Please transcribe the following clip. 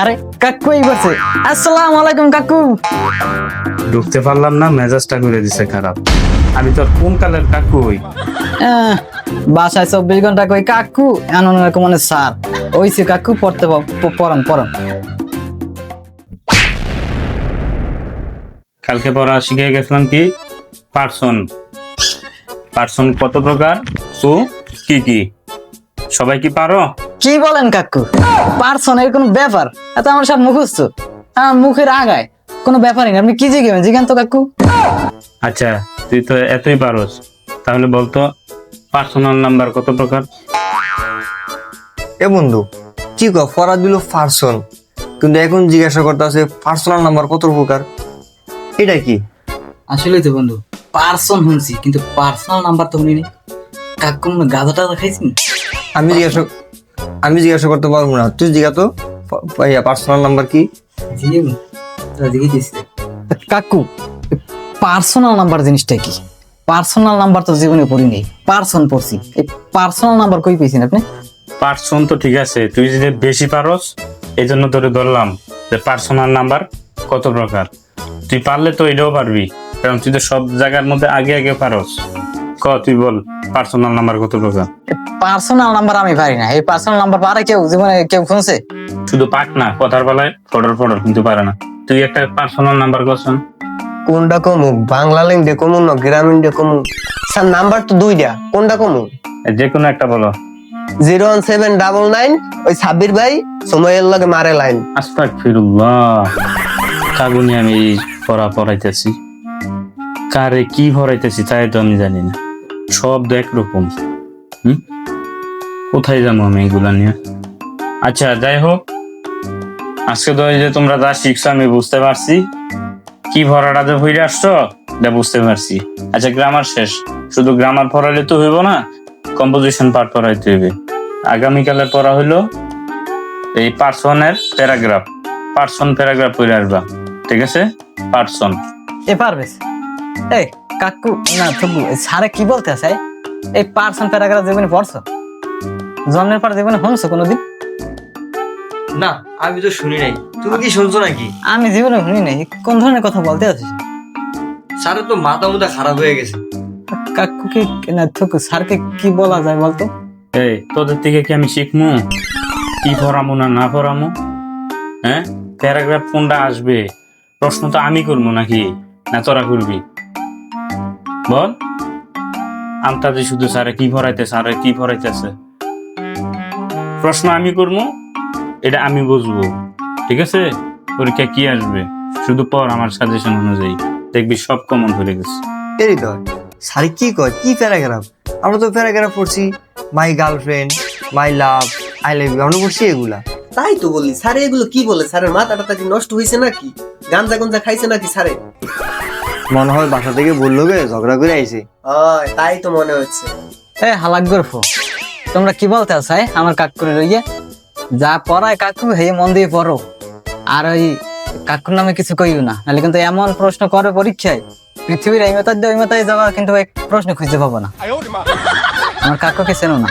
আরে কাকু এই বসে আসসালামু আলাইকুম কাকু। ঢুকতে পারলাম না মেজাজটা করে দিছে খারাপ। আমি তোর কোন কালের কাকু হই? আহ, বাসায় চব্বিশ ঘণ্টা কই কাকু? এমন এরকম মানে স্যার। ওইসে কাকু পড়তে প- পড়ান পড়ান। কালকে পড়া শিখে গেছিলাম কি? পার্সন। পার্সন কত প্রকার? সু কি কি? সবাই কি পারো? কি বলেন কাকু? পার্সনের কোনো ব্যাপার? এত আমার সব মুখস্থ। আমার মুখের আগায়। কোনো ব্যাপারই না আপনি কি জিজ্ঞেস জিজ্ঞান তো কাকু। আচ্ছা তুই তো এতই পারোস। তাহলে বলতো পার্সোনাল নাম্বার কত প্রকার? এ বন্ধু কি কো ফরাদ দিল পার্সন কিন্তু এখন জিজ্ঞাসা করতে আছে পার্সোনাল নাম্বার কত প্রকার? এটা কি? আসলে তো বন্ধু পার্সন শুনছি কিন্তু পার্সোনাল নাম্বার তো শুনিনি। কাকু গাধাটা দেখাইছি আমি জিজ্ঞাসা আমি জিজ্ঞাসা করতে পারব না। তুই জিজ্ঞা তো। পার্সোনাল নাম্বার কি? কাকু পার্সোনাল নাম্বার জিনিসটা কি? পার্সোনাল নাম্বার তো জীবনে পড়িনি পার্সন পড়ছি। এই পার্সোনাল নাম্বার কই পেয়েছেন আপনি? পার্সন তো ঠিক আছে। তুই যদি বেশি পারস এই জন্য তোরে ধরলাম যে পার্সোনাল নাম্বার কত প্রকার? তুই পারলে তো এটাও পারবি কারণ তুই তো সব জায়গার মধ্যে আগে আগে পারস। ক তুই বল পার্সোনাল নাম্বার কত প্রকার পার্সোনাল নাম্বার আমি পারি না। এই পার্সোনাল নাম্বার পারে কেউ জীবনে কেউ শুনছে শুধু পাক না কথার বেলায় ফটর ফটর কিন্তু পারে না। তুই একটা পার্সোনাল নাম্বার করছেন কোনটা কমু? বাংলা লিঙ্গে কমু না গ্রামীণ দিয়ে কমু? স্যার নাম্বার তো দুইটা। কোনটা কমু? যে কোনো একটা বলো। Zero one seven double nine ওই সাব্বির ভাই সময়ের লগে মারে লাইন। আস্তাক ফিরুল্লাহ কাগুনি আমি পড়া পড়াইতেছি। কারে কি পড়াইতেছি তাই তো আমি জানি না। সব তো একরকম হুম? কোথায় যাব আমি এগুলা নিয়ে? আচ্ছা যাই হোক। আজকে তো যে তোমরা যা শিখছো আমি বুঝতে পারছি। কি ভরাটা যে হইরে আসছো, এটা বুঝতে পারছি। আচ্ছা গ্রামার শেষ। শুধু গ্রামার পড়াইলে তো হইব না কম্পোজিশন পার্ট পড়াইতে হইবে। আগামীকালের পড়া হইল এই পার্সনের প্যারাগ্রাফ পার্সন প্যারাগ্রাফ পড়ে আসবা, ঠিক আছে? পার্সন এ পারবে। এই কাকু না তবু স্যারে কি বলতে আছে? এই পার্সন প্যারাগ্রাফ জীবনে পড়ছো? জন্মের পর জীবনে শুনছো কোনোদিন? না আমি তো শুনি নাই। তুমি কি শুনছো নাকি? আমি জীবনে শুনি নাই। কোন ধরনের কথা বলতে আছিস? স্যারের তো মাথা মুথা খারাপ হয়ে গেছে। কাকুকে না থুকু স্যারকে কি বলা যায় বলতো? এই তোদের থেকে কি আমি শিখমু? কি পড়ামু না না পড়ামু? হ্যাঁ? প্যারাগ্রাফ কোনটা আসবে? প্রশ্ন তো আমি করব নাকি? না তোরা করবি? বল। আমতাজি শুধু স্যারে কি পড়াইতে স্যারে কি পড়াইতেছে প্রশ্ন আমি করব এটা আমি বুঝব। ঠিক আছে? পরীক্ষা কি আসবে? শুধু পর আমার সাজেশন অনুযায়ী। দেখবি সব কমন হয়ে গেছে। এরই তো স্যার কি কয়? কি প্যারাগ্রাফ আমরা তো প্যারাগ্রাফ পড়ছি my girlfriend my love I love you আমরা পড়ছি এগুলা। তাই তো বলি স্যারে এগুলো কি বলে? স্যারের মাথাটা কি নষ্ট হয়েছে নাকি? গাঞ্জা গঞ্জা খাইছে নাকি স্যারে? মনে হয় বাসা থেকে বলল গে ঝগড়া করে আইছে। হয় তাই তো মনে হচ্ছে। এ হালাক গর্ফ তোমরা কি বলতে আসাই আমার কাকুরে রইয়ে যা পড়ায় কাকু হে মন দিয়ে পড়ো। আর ওই কাকুর নামে কিছু কইও না নাহলে কিন্তু এমন প্রশ্ন করে পরীক্ষায়। পৃথিবীর এই মেতার দিয়ে ওই মেতায় যাওয়া কিন্তু এক প্রশ্ন খুঁজতে পাবো না। আমার কাকুকে চেনো না।